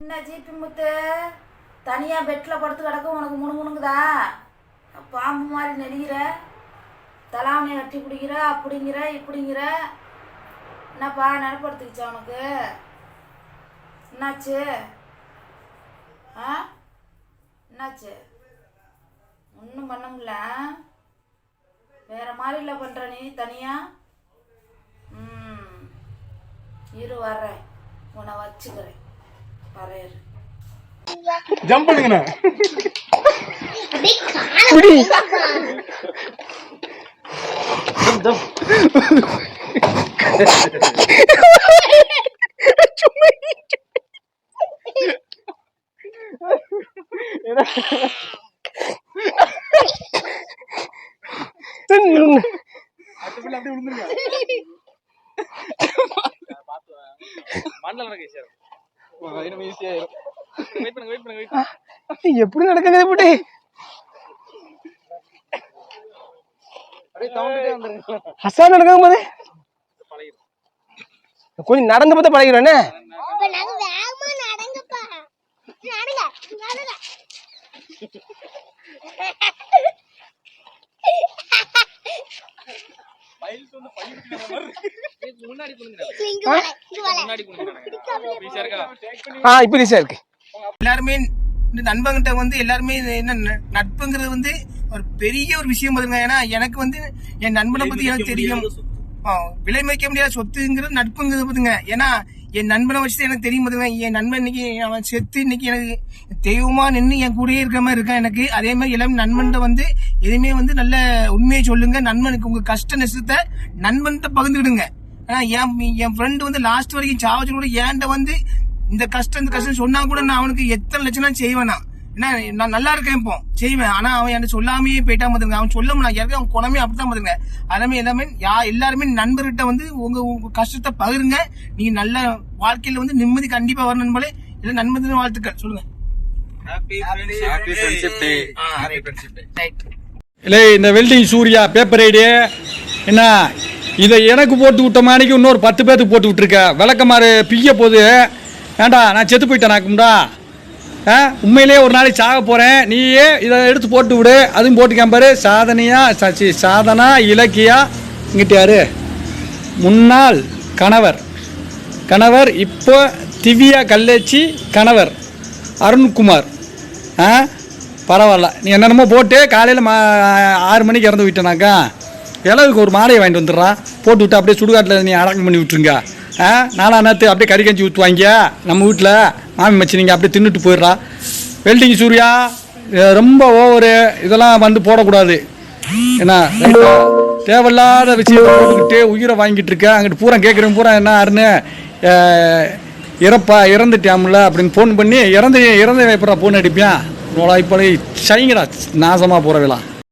என்ன ஜிபி முத்து? தனியாக பெட்டில் படுத்து கிடக்கும் உனக்கு முணுமுணுங்குதா? பாம்பு மாதிரி நெடுகிற தலாவணியை கட்டி பிடிக்கிற அப்படிங்கிற இப்படிங்கிற. என்னப்பா நடுப்படுத்துக்கிச்சா உனக்கு? என்னாச்சு? ஆ? என்னாச்சு? ஒன்றும் பண்ண முடியல வேறு மாதிரி இல்லை பண்ணுற நீ தனியாக ம். இரு வர்றேன். உன்னை வச்சுக்கிறேன். ஜம்ப் பண்ணுங்கண்ணே புடி அப்படியே அப்படியே விழுந்துருங்க மண்ணில் நடக்க ஈஸியாக இருக்கும் ஈஸியா ஆயிரும். வெயிட் பண்ணுங்க வெயிட் பண்ணுங்க வெயிட் எப்படி நடக்குது புடி? அப்படியே தவண்டுட்டே வந்துருங்க ஹசா நடக்கும் போது கொஞ்சம் நடந்து பார்த்தா பழகிறோண்ணே அப்ப நாங்க வேகமா நடங்கப்பா நடங்க நடங்க பைல்ஸ் வந்து பைல் இருக்கிற மாதிரி இருக்கு. முன்னாடி ஆ இப்போ இருக்கு. எல்லாருமே நண்பங்கிட்ட வந்து எல்லாருமே என்ன ந- நட்புங்கிறது வந்து ஒரு பெரிய ஒரு விஷயம் பாருங்க ஏன்னா எனக்கு வந்து என் நண்பனை பத்தி எனக்கு தெரியும். விலை மதிக்க முடியாத சொத்துங்கிறது நட்புங்கிறது பாத்துங்க ஏன்னா என் நண்பனை வச்சு எனக்கு தெரியும் பாத்துங்க என் நண்பன் இன்னைக்கு அவன் செத்து இன்னைக்கு எனக்கு தெய்வமா நின்று என் கூடயே இருக்கிற மாதிரி இருக்கான் எனக்கு. அதே மாதிரி எல்லாமே நண்பன்கிட்ட வந்து எதுவுமே வந்து நல்ல உண்மையை சொல்லுங்க. நண்பனுக்கு உங்க கஷ்ட நஷ்டத்தை நண்பன்கிட்ட பகிர்ந்துக்கிடுங்க. என் என் ஃப்ரெண்டு வந்து லாஸ்ட் வரைக்கும் சாவச்சு கூட ஏன்ட்ட வந்து இந்த கஷ்டம் இந்த கஷ்டம் சொன்னா கூட நான் அவனுக்கு எத்தனை லட்சம் செய்வேன்? நான் என்ன நான் நல்லா இருக்கேன் இப்போ. செய்வேன். ஆனா அவன் என்கிட்ட சொல்லாமையே போயிட்டான் பாத்துங்க அவன் சொல்ல நான் ஏற்கனவே அவன் குணமே அப்படித்தான் பாத்துங்க எல்லாமே எல்லாமே யா எல்லாருமே நண்பர்கிட்ட வந்து உங்க உங்க கஷ்டத்தை பகிருங்க. நீங்க நல்ல வாழ்க்கையில வந்து நிம்மதி கண்டிப்பா வரணும் போல இல்ல நண்பர் வாழ்த்துக்கள். சொல்லுங்க. இல்லை இந்த வெல்டிங் சூர்யா பேப்பர் ஐடி என்ன இதை எனக்கு போட்டு விட்ட மாணிக்கு இன்னொரு பத்து பேத்துக்கு போட்டு விட்டுருக்க. விளக்கமாறு பிய்ய போகுது ஏண்டா நான் செத்து போயிட்டேன் நாக்கும்டா ஆ உண்மையிலேயே ஒரு நாளைக்கு சாக போகிறேன் நீயே இதை எடுத்து போட்டு விடு. அதுவும் போட்டுக்கேன் பாரு. சாதனையா சச்சி சாதனா இலக்கியா இங்கிட்ட யாரு? முன்னாள் கணவர். கணவர் இப்போ திவ்யா கல்லேச்சி கணவர் அருண்குமார். ஆ பரவாயில்ல. நீ என்னென்னமோ போட்டு காலையில் மா ஆறு மணிக்கு இறந்து விட்டேனாக்கா இளவுக்கு ஒரு மாலையை வாங்கிட்டு வந்துடுறா. போட்டு விட்டு அப்படியே சுடுகாட்டில் நீ அடக்கம் பண்ணி விட்டுருங்க. ஆ நாலா நேரத்து அப்படியே கறி கஞ்சி ஊற்றுவாங்க நம்ம வீட்டில் மாமி மச்சி நீங்கள் அப்படியே தின்னுட்டு போயிடுறா. வெல்டிங் சூர்யா ரொம்ப ஓவரு இதெல்லாம் வந்து போடக்கூடாது. என்ன தேவையில்லாத விஷயம் போட்டுக்கிட்டு உயிரை வாங்கிட்டு இருக்க. அங்கிட்டு பூரா கேட்குறேன் பூரா என்ன ஆறுன்னு இறப்பா இறந்துட்டியாம்ல அப்படின்னு ஃபோன் பண்ணி இறந்து இறந்து வைப்பறா ஃபோன் அடிப்பியான். இப்போ சைங்கடா நாசமாக போகிறவிலாம்